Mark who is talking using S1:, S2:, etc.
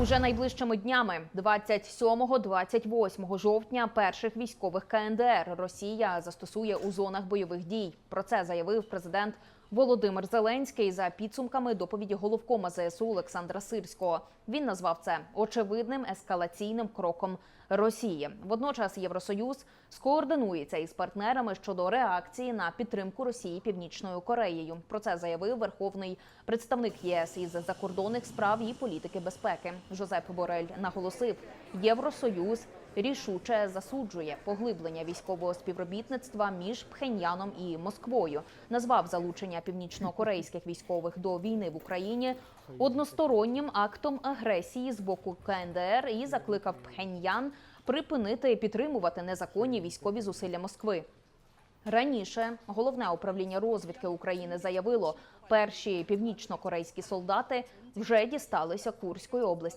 S1: Уже найближчими днями, 27-28 жовтня, перших військових КНДР Росія застосує у зонах бойових дій. Про це заявив президент Володимир Зеленський за підсумками доповіді головкома ЗСУ Олександра Сирського. Він назвав це очевидним ескалаційним кроком Росії. Водночас Євросоюз скоординується із партнерами щодо реакції на підтримку Росії Північною Кореєю. Про це заявив верховний представник ЄС із закордонних справ і політики безпеки. Жозеп Борель наголосив, Євросоюз рішуче засуджує поглиблення військового співробітництва між Пхеньяном і Москвою. Назвав залучення північно-корейських військових до війни в Україні одностороннім актом агресії з боку КНДР і закликав Пхеньян припинити підтримувати незаконні військові зусилля Москви. Раніше головне управління розвідки України заявило, перші північно-корейські солдати вже дісталися Курської області.